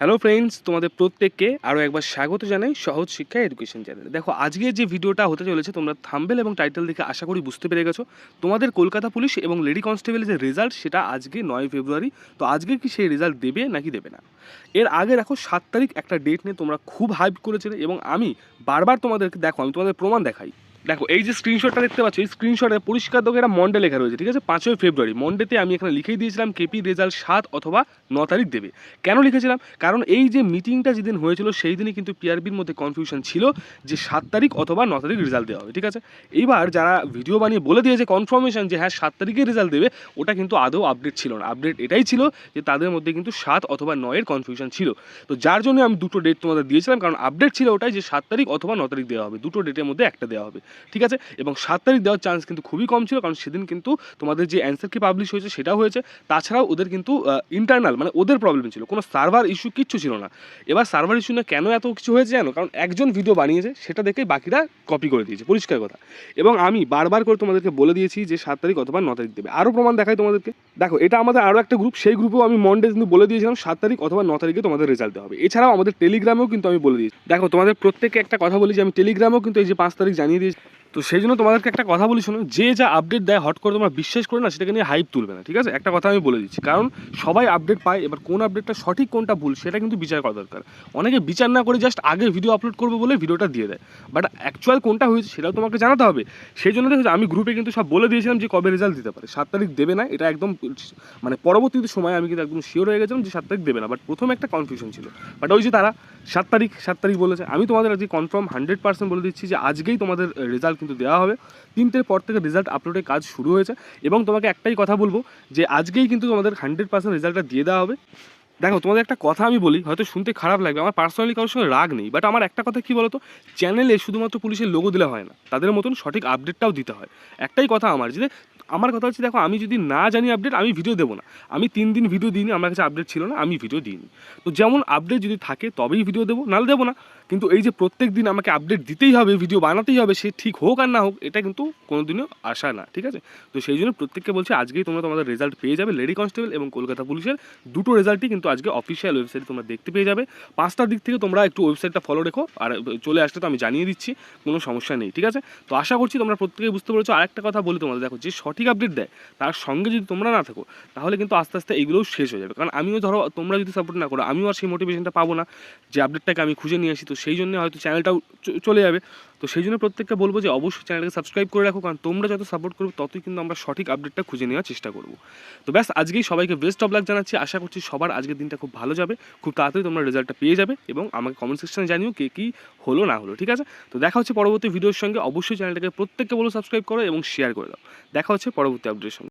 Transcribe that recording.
Hello friends তোমাদের প্রত্যেককে আরও একবার স্বাগত জানাই সহজ শিক্ষা এডুকেশন চ্যানেলে দেখো, আজকে যে ভিডিওটা হতে চলেছে, তোমরা থাম্বেল এবং টাইটেল দেখে আশা করি বুঝতে পেরে গেছো। তোমাদের কলকাতা পুলিশ এবং লেডি কনস্টেবলের যে রেজাল্ট সেটা আজকে নয় ফেব্রুয়ারি। তো আজকে কি সেই রেজাল্ট দেবে নাকি দেবে না? এর আগে দেখো, সাত তারিখ একটা ডেট নিয়ে তোমরা খুব হাইপ করেছিলে এবং আমি বারবার তোমাদেরকে দেখো, আমি তোমাদের প্রমাণ দেখাই। দেখো, এই যে স্ক্রিনশটটা দেখতে পাচ্ছ, এই স্ক্রিনশটে পরিষ্কার তোকে একটা মন্ডে লেখা রয়েছে, ঠিক আছে? পাঁচই ফেব্রুয়ারি মন্ডেতে আমি এখানে লিখেই দিয়েছিলাম কেপি রেজাল্ট সাত অথবা ন তারিখ দেবে। কেন লিখেছিলাম? কারণ এই যে মিটিংটা যেদিন হয়েছিল, সেই দিনই কিন্তু পিআরবির মধ্যে কনফিউশন ছিল যে সাত তারিখ অথবা ন তারিখ রেজাল্ট দেওয়া হবে, ঠিক আছে? এইবার যারা ভিডিও বানিয়ে বলে দিয়েছে কনফার্মেশন যে হ্যাঁ সাত তারিখে রেজাল্ট দেবে, ওটা কিন্তু আদৌ আপডেট ছিল না। আপডেট এটাই ছিল যে তাদের মধ্যে কিন্তু সাত অথবা নয়ের কনফিউশন ছিল। তো যার জন্য আমি দুটো ডেট তোমাদের দিয়েছিলাম, কারণ আপডেট ছিল ওটাই যে সাত তারিখ অথবা ন তারিখ দেওয়া হবে, দুটো ডেটের মধ্যে একটা দেওয়া হবে। ঠিক আছে? এবং সাত তারিখ দেওয়ার চান্স কিন্তু খুবই কম ছিল, কারণ সেদিন কিন্তু তোমাদের যে অ্যান্সার কি পাবলিশ হয়েছে সেটাও হয়েছে। তাছাড়াও ওদের কিন্তু ইন্টারনাল মানে ওদের প্রবলেম ছিল, কোনো সার্ভার ইস্যু কিচ্ছু ছিল না। এবার সার্ভার ইস্যু না কেন এত কিছু হয়েছে জানো? কারণ একজন ভিডিও বানিয়েছে, সেটা দেখে বাকিরা কপি করে দিয়েছে, পরিষ্কার কথা। এবং আমি বারবার করে তোমাদেরকে বলে দিয়েছি যে সাত তারিখ অথবা ন তারিখ দেবে। আরও প্রমাণ দেখাই তোমাদেরকে। দেখো, এটা আমাদের আরও একটা গ্রুপ সেই গ্রুপেও আমি মন্ডে কিন্তু বলে দিয়েছিলাম, সাত তারিখ অথবা ন তারিখে তোমাদের রেজাল্ট হবে। এছাড়াও আমাদের টেলিগ্রামেও কিন্তু আমি বলে দিয়েছি। দেখো, তোমাদের প্রত্যেককে একটা কথা বলি যে, আমি টেলিগ্রামেও কিন্তু এই যে পাঁচ তারিখ জানিয়ে দিয়েছি। তো সেই জন্য তোমাদেরকে একটা কথা বলি শোনো, যে যা আপডেট দেয় হট করে তোমরা বিশ্বাস করে না, সেটাকে নিয়ে হাইপ তুলবে না, ঠিক আছে? একটা কথা আমি বলে দিচ্ছি, কারণ সবাই আপডেট পায়, এবার কোন আপডেটটা সঠিক, কোনটা ভুল, সেটা কিন্তু বিচার করা দরকার। অনেকে বিচার না করে জাস্ট আগে ভিডিও আপলোড করবে বলে ভিডিওটা দিয়ে দেয়। বাট অ্যাকচুয়াল কোনটা হয়েছে সেটাও তোমাকে জানাতে হবে। সেই জন্য দেখো আমি গ্রুপে কিন্তু সব বলে দিয়েছিলাম যে কবে রেজাল্ট দিতে পারে। সাত তারিখ দেবে না, এটা একদম মানে পরবর্তীতে সময় আমি কিন্তু একদম শিওর হয়ে গেছিলাম যে সাত তারিখ দেবে না। বাট প্রথমে একটা কনফিউশন ছিল। বাট ওই যে তারা, সাত তারিখ সাত তারিখ বলেছে, আমি তোমাদের আজকে কনফার্ম হান্ড্রেড পার্সেন্ট বলে দিচ্ছি যে আজকেই তোমাদের রেজাল্ট কিন্তু দেওয়া হবে। তিনটের পর থেকে রেজাল্ট আপলোডের কাজ শুরু হয়েছে এবং তোমাকে একটাই কথা বলব যে আজকেই কিন্তু তোমাদের হান্ড্রেড পার্সেন্ট রেজাল্টটা দিয়ে দেওয়া হবে। দেখো, তোমাদের একটা কথা আমি বলি, হয়তো শুনতে খারাপ লাগবে, আমার পার্সোনালি কারোর সঙ্গে রাগ নেই বাট আমার একটা কথা কী বলতো? চ্যানেলে শুধুমাত্র পুলিশের লোগো দিলে হয় না, তাদের মতন সঠিক আপডেটটাও দিতে হয়। একটাই কথা আমার, যে আমার কথা হচ্ছে, দেখো, আমি যদি না জানি আপডেট আমি ভিডিও দেবো না। আমি তিন দিন ভিডিও দিইনি, আমার কাছে আপডেট ছিল না, আমি ভিডিও দিইনি। তো যেমন আপডেট যদি থাকে, তবেই ভিডিও দেবো, নাহলে দেবো না। কিন্তু এই যে প্রত্যেক দিন আমাকে আপডেট দিতেই হবে ভিডিও বানাতেই হবে, সে ঠিক হোক আর না হোক, এটা কিন্তু কোনোদিনও আশা না, ঠিক আছে? তো সেই জন্য প্রত্যেককে বলছি, আজকেই তোমরা তোমাদের রেজাল্ট পেয়ে যাবে লেডি কনস্টেবল এবং কলকাতা পুলিশের। দুটো রেজাল্টই কিন্তু আজকে অফিসিয়াল ওয়েবসাইটে তোমরা দেখতে পেয়ে যাবে। পাঁচটার দিক থেকে তোমরা একটু ওয়েবসাইটটা ফলো রেখো, আর চলে আসলে তো আমি জানিয়ে দিচ্ছি, কোনো সমস্যা নেই, ঠিক আছে? তো আশা করছি তোমরা প্রত্যেকেই বুঝতে পেরেছ। আরেকটা কথা বলি তোমাদের, দেখো, যে সঠিক আপডেট দেয়, তার সঙ্গে যদি তোমরা না থাকো, তাহলে কিন্তু আস্তে আস্তে এইগুলোও শেষ হয়ে যাবে। কারণ আমিও ধরো, তোমরা যদি সাপোর্ট না করো, আমিও আর সেই মোটিভেশনটা পাবো না যে আপডেটটাকে আমি খুঁজে নিয়ে আসি। তো সেই জন্য হয়তো চ্যানেলটাও চলে যাবে। তো সেই জন্য প্রত্যেককে বলব যে অবশ্যই চ্যানেলকে সাবস্ক্রাইব করে রাখো, কারণ তোমরা যত সাপোর্ট করবে, ততই কিন্তু আমরা সঠিক আপডেটটা খুঁজে নেওয়ার চেষ্টা করব। তো ব্যাস, আজকেই সবাইকে বেস্ট অফ লাক জানাচ্ছি। আশা করছি সবার আজকের দিনটা খুব ভালো যাবে। খুব তাড়াতাড়ি তোমরা রেজাল্টটা পেয়ে যাবে এবং আমাকে কমেন্ট সেকশনে জানিও কে কী হলো, না হলো, ঠিক আছে? তো দেখা হচ্ছে পরবর্তী ভিডিওর সঙ্গে। অবশ্যই চ্যানেলটাকে প্রত্যেককে বলো সাবস্ক্রাইব করো এবং শেয়ার করে দাও। দেখা হচ্ছে পরবর্তী আপডেটের সঙ্গে